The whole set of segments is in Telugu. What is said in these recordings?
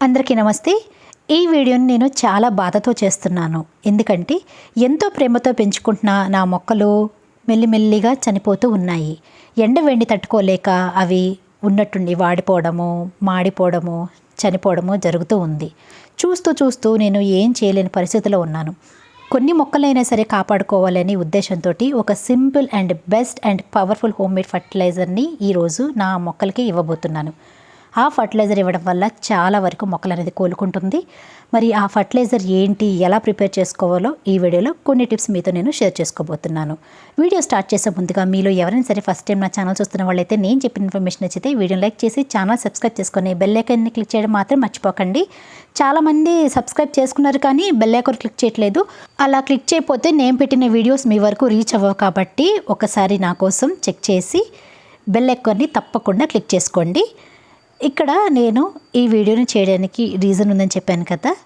అందరికీ నమస్తే. ఈ వీడియోని నేను చాలా బాధతో చేస్తున్నాను. ఎందుకంటే ఎంతో ప్రేమతో పెంచుకుంటున్న నా మొక్కలు మెల్లిమెల్లిగా చనిపోతూ ఉన్నాయి. ఎండ వెండి తట్టుకోలేక అవి ఉన్నట్టుండి వాడిపోవడము మాడిపోవడము చనిపోవడము జరుగుతూ ఉంది. చూస్తూ చూస్తూ నేను ఏం చేయలేని పరిస్థితిలో ఉన్నాను. కొన్ని మొక్కలైనా సరే కాపాడుకోవాలనే ఉద్దేశంతో ఒక simple and best and powerful homemade ఫర్టిలైజర్ని ఈరోజు నా మొక్కలకి ఇవ్వబోతున్నాను. ఆ ఫర్టిలైజర్ ఇవ్వడం వల్ల చాలా వరకు మొక్కలు అనేది కోలుకుంటుంది. మరి ఆ ఫర్టిలైజర్ ఏంటి ఎలా ప్రిపేర్ చేసుకోవాలో ఈ వీడియోలో కొన్ని టిప్స్ మీతో నేను షేర్ చేసుకోబోతున్నాను. వీడియో స్టార్ట్ చేసే ముందుగా మీలో ఎవరైనా సరే ఫస్ట్ టైం నా ఛానల్ చూస్తున్న వాళ్ళైతే నేను చెప్పిన ఇన్ఫర్మేషన్ నచ్చితే వీడియో లైక్ చేసి ఛానల్ సబ్స్క్రైబ్ చేసుకొని బెల్ ఐకాన్ని క్లిక్ చేయడం మాత్రం మర్చిపోకండి. చాలామంది సబ్స్క్రైబ్ చేసుకున్నారు కానీ బెల్ ఐకాన్ క్లిక్ చేయట్లేదు. అలా క్లిక్ చేయకపోతే నేను పెట్టిన వీడియోస్ మీ వరకు రీచ్ అవ్వవు కాబట్టి ఒకసారి నా కోసం చెక్ చేసి బెల్ ఐకాన్ని తప్పకుండా క్లిక్ చేసుకోండి. ఇక్కడ నేను ఈ వీడియోని చేయడానికి రీజన్ ఉందని చెప్పాను కదా.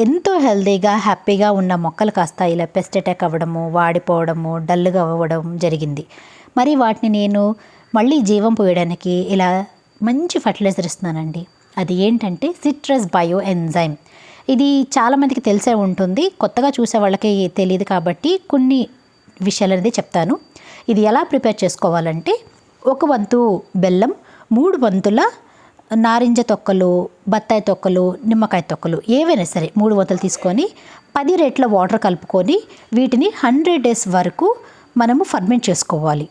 ఎంతో హెల్తీగా హ్యాపీగా ఉన్న మొక్కలు కాస్త ఇలా పెస్ట్ అటాక్ అవ్వడము వాడిపోవడము డల్గా అవ్వడం జరిగింది. మరి వాటిని నేను మళ్ళీ జీవం పోయడానికి ఇలా మంచి ఫర్టిలైజర్ ఇస్తున్నానండి. అది ఏంటంటే సిట్రస్ బయో ఎంజైమ్ ఇది చాలామందికి తెలిసే ఉంటుంది. కొత్తగా చూసే వాళ్ళకి తెలియదు కాబట్టి కొన్ని విషయాలు అనేది చెప్తాను. ఇది ఎలా ప్రిపేర్ చేసుకోవాలంటే ఒక వంతు బెల్లం మూడు వంతుల నారింజ తొక్కలు బత్తాయి తొక్కలు నిమ్మకాయ తొక్కలు ఏవైనా సరే మూడు వందలు తీసుకొని పది రేట్ల వాటర్ కలుపుకొని వీటిని హండ్రెడ్ డేస్ వరకు మనము ఫర్మెంట్ చేసుకోవాలి.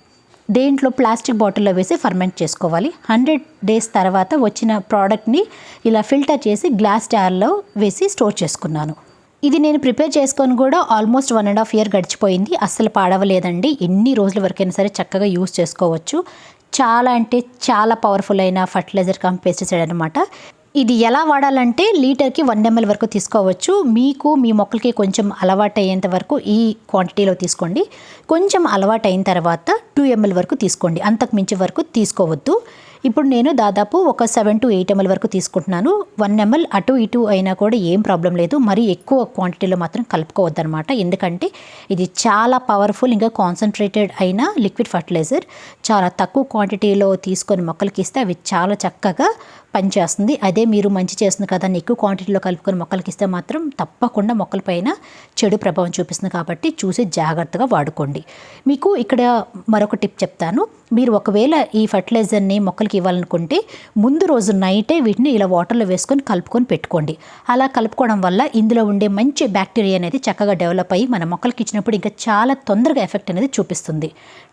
దేంట్లో ప్లాస్టిక్ బాటిల్లో వేసి ఫర్మెంట్ చేసుకోవాలి. హండ్రెడ్ డేస్ తర్వాత వచ్చిన ప్రోడక్ట్ని ఇలా ఫిల్టర్ చేసి గ్లాస్ జార్లో వేసి స్టోర్ చేసుకున్నాను. ఇది నేను ప్రిపేర్ చేసుకొని కూడా almost one and half year గడిచిపోయింది. అస్సలు పాడవలేదండి. ఎన్ని రోజుల వరకైనా సరే చక్కగా యూస్ చేసుకోవచ్చు. చాలా అంటే చాలా పవర్ఫుల్ అయిన ఫర్టిలైజర్ కమ్ పెస్టిసైడ్ అనమాట ఇది ఎలా వాడాలంటే లీటర్కి వన్ ఎంఎల్ వరకు తీసుకోవచ్చు. మీకు మీ మొక్కలకి కొంచెం అలవాటు అయ్యేంత వరకు ఈ క్వాంటిటీలో తీసుకోండి. కొంచెం అలవాటు అయిన తర్వాత టూ ఎంఎల్ వరకు తీసుకోండి. అంతకు మించి వరకు తీసుకోవద్దు. ఇప్పుడు నేను దాదాపు ఒక సెవెన్ టు ఎయిట్ ఎంఎల్ వరకు తీసుకుంటున్నాను. వన్ ఎంఎల్ అటు ఇటు అయినా కూడా ఏం ప్రాబ్లం లేదు. మరీ ఎక్కువ క్వాంటిటీలో మాత్రం కలుపుకోవద్దు అనమాట ఎందుకంటే ఇది చాలా పవర్ఫుల్ ఇంకా కాన్సన్ట్రేటెడ్ అయిన లిక్విడ్ ఫర్టిలైజర్. చాలా తక్కువ క్వాంటిటీలో తీసుకొని మొక్కలకి ఇస్తే అవి చాలా చక్కగా పనిచేస్తుంది. అదే మీరు మంచి చేస్తుంది కదా అని ఎక్కువ క్వాంటిటీలో కలుపుకొని మొక్కలకి ఇస్తే మాత్రం తప్పకుండా మొక్కలపైన చెడు ప్రభావం చూపిస్తుంది కాబట్టి చూసి జాగ్రత్తగా వాడుకోండి. మీకు ఇక్కడ మరొక టిప్ చెప్తాను. మీరు ఒకవేళ ఈ ఫర్టిలైజర్ని మొక్కలకి ఇవ్వాలనుకుంటే ముందు రోజు నైటే వీటిని ఇలా వాటర్లో వేసుకొని కలుపుకొని పెట్టుకోండి. అలా కలుపుకోవడం వల్ల ఇందులో ఉండే మంచి బ్యాక్టీరియా అనేది చక్కగా డెవలప్ అయ్యి మన మొక్కలకి ఇచ్చినప్పుడు ఇంకా చాలా తొందరగా ఎఫెక్ట్ అనేది చూపిస్తుంది.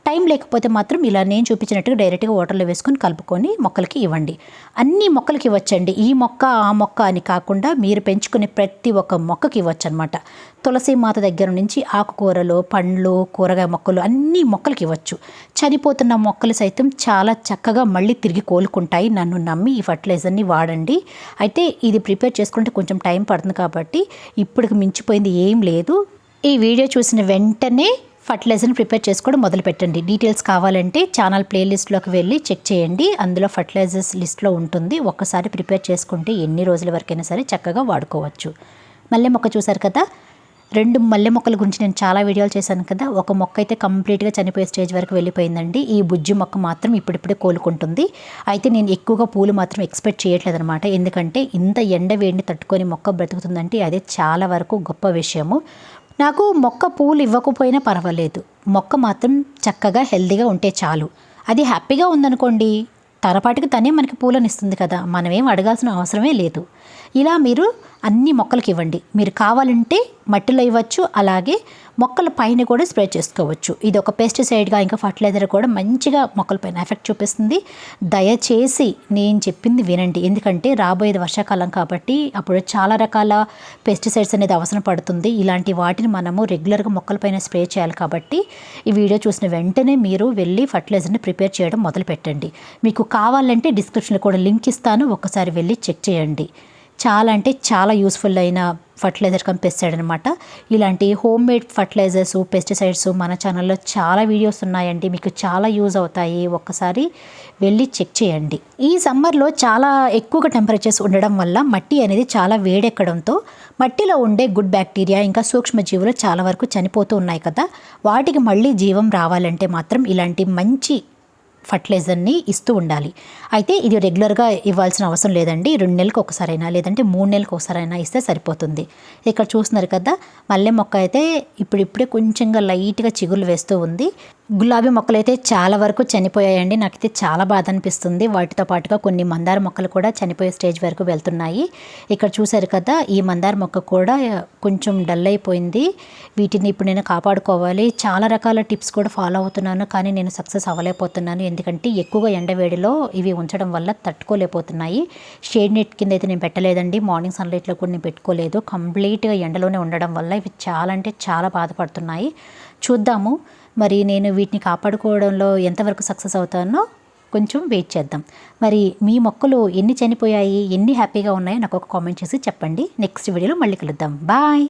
టైం లేకపోతే మాత్రం ఇలా నేను చూపించినట్టుగా డైరెక్ట్గా వాటర్లో వేసుకొని కలుపుకొని మొక్కలకి ఇవ్వండి. అన్ని మొక్కలకి ఇవ్వచ్చండి. ఈ మొక్క ఆ మొక్క అని కాకుండా మీరు పెంచుకునే ప్రతి ఒక్క మొక్కకి ఇవ్వచ్చు అనమాట తులసి మాత దగ్గర నుంచి ఆకుకూరలు పండ్లు కూరగాయ మొక్కలు అన్ని మొక్కలకి ఇవ్వచ్చు. చనిపోతున్న మొక్కలు సైతం చాలా చక్కగా మళ్ళీ తిరిగి కోలుకుంటాయి. నన్ను నమ్మి ఈ ఫర్టిలైజర్ని వాడండి. అయితే ఇది ప్రిపేర్ చేసుకుంటే కొంచెం టైం పడుతుంది కాబట్టి ఇప్పటికి మించిపోయింది ఏం లేదు. ఈ వీడియో చూసిన వెంటనే ఫర్టిలైజర్ని ప్రిపేర్ చేసుకోవడం మొదలు పెట్టండి. డీటెయిల్స్ కావాలంటే ఛానల్ ప్లేలిస్ట్లోకి వెళ్ళి చెక్ చేయండి. అందులో ఫర్టిలైజర్స్ లిస్ట్లో ఉంటుంది. ఒక్కసారి ప్రిపేర్ చేసుకుంటే ఎన్ని రోజుల వరకైనా సరే చక్కగా వాడుకోవచ్చు. మళ్ళీ మొక్క చూసారు కదా? రెండు మల్లె మొక్కల గురించి నేను చాలా వీడియోలు చేశాను కదా. ఒక మొక్క అయితే కంప్లీట్గా చనిపోయే స్టేజ్ వరకు వెళ్ళిపోయిందండి. ఈ బుజ్జి మొక్క మాత్రం ఇప్పుడిప్పుడే కోలుకుంటుంది. అయితే నేను ఎక్కువగా పూలు మాత్రం ఎక్స్పెక్ట్ చేయట్లేదు అనమాట ఎందుకంటే ఇంత ఎండ వేడిని తట్టుకొని మొక్క బ్రతుకుతుందంటే అదే చాలా వరకు గొప్ప విషయము. నాకు మొక్క పూలు ఇవ్వకపోయినా పర్వాలేదు. మొక్క మాత్రం చక్కగా హెల్దీగా ఉంటే చాలు. అది హ్యాపీగా ఉందనుకోండి తనపాటికి తనే మనకి పూలను ఇస్తుంది కదా. మనమేం అడగాల్సిన అవసరమే లేదు. ఇలా మీరు అన్ని మొక్కలకి ఇవ్వండి. మీరు కావాలంటే మట్టిలో ఇవ్వచ్చు అలాగే మొక్కల పైన కూడా స్ప్రే చేసుకోవచ్చు. ఇది ఒక పెస్టిసైడ్గా ఇంకా ఫర్టిలైజర్ కూడా మంచిగా మొక్కలపైన ఎఫెక్ట్ చూపిస్తుంది. దయచేసి నేను చెప్పింది వినండి. ఎందుకంటే రాబోయేది వర్షాకాలం కాబట్టి అప్పుడు చాలా రకాల పెస్టిసైడ్స్ అనేది అవసరం పడుతుంది. ఇలాంటి వాటిని మనము రెగ్యులర్గా మొక్కలపైన స్ప్రే చేయాలి కాబట్టి ఈ వీడియో చూసిన వెంటనే మీరు వెళ్ళి ఫర్టిలైజర్ని ప్రిపేర్ చేయడం మొదలు పెట్టండి మీకు కావాలంటే డిస్క్రిప్షన్లో కూడా లింక్ ఇస్తాను. ఒకసారి వెళ్ళి చెక్ చేయండి. చాలా అంటే చాలా యూస్ఫుల్ అయిన ఫర్టిలైజర్ కమ్ పెస్టిసైడ్ అనమాట ఇలాంటి హోమ్ మేడ్ ఫర్టిలైజర్స్ పెస్టిసైడ్స్ మన ఛానల్లో చాలా వీడియోస్ ఉన్నాయండి. మీకు చాలా యూజ్ అవుతాయి. ఒక్కసారి వెళ్ళి చెక్ చేయండి. ఈ సమ్మర్లో చాలా ఎక్కువగా టెంపరేచర్స్ ఉండడం వల్ల మట్టి అనేది చాలా వేడెక్కడంతో మట్టిలో ఉండే గుడ్ బ్యాక్టీరియా ఇంకా సూక్ష్మజీవులు చాలా వరకు చనిపోతూ ఉన్నాయి కదా. వాటికి మళ్ళీ జీవం రావాలంటే మాత్రం ఇలాంటి మంచి ఫర్టిలైజర్ని ఇస్తూ ఉండాలి. అయితే ఇది రెగ్యులర్గా ఇవ్వాల్సిన అవసరం లేదండి. రెండు నెలలకు ఒకసారైనా లేదంటే మూడు నెలలకు ఒకసారైనా ఇస్తే సరిపోతుంది. ఇక్కడ చూస్తున్నారు కదా మల్లె మొక్క అయితే ఇప్పుడిప్పుడే కొంచెంగా లైట్గా చిగుళ్ళు వేస్తూ ఉంది. గులాబీ మొక్కలు అయితే చాలా వరకు చనిపోయాయండి. నాకైతే చాలా బాధ అనిపిస్తుంది వాటితో పాటుగా కొన్ని మందార మొక్కలు కూడా చనిపోయే స్టేజ్ వరకు వెళ్తున్నాయి. ఇక్కడ చూశారు కదా ఈ మందార మొక్క కూడా కొంచెం డల్ అయిపోయింది. వీటిని ఇప్పుడు నేను కాపాడుకోవాలి. చాలా రకాల టిప్స్ కూడా ఫాలో అవుతున్నాను కానీ నేను సక్సెస్ అవ్వలేకపోతున్నాను. ఎందుకంటే ఎక్కువగా ఎండవేడిలో ఇవి ఉంచడం వల్ల తట్టుకోలేకపోతున్నాయి. షేడ్ నెట్ కింద అయితే నేను పెట్టలేదండి. మార్నింగ్ సన్లైట్లో కూడా నేను పెట్టుకోలేదు. కంప్లీట్గా ఎండలోనే ఉండడం వల్ల ఇవి చాలా అంటే చాలా బాధపడుతున్నాయి. చూద్దాము. మరి నేను వీటిని కాపాడుకోవడంలో ఎంతవరకు సక్సెస్ అవుతానో కొంచెం వెయిట్ చేద్దాం. మరి మీ మొక్కలు ఎన్ని చనిపోయాయి ఎన్ని హ్యాపీగా ఉన్నాయో నాకు ఒక కామెంట్ చేసి చెప్పండి. నెక్స్ట్ వీడియోలో మళ్ళీ కలుద్దాం. బాయ్!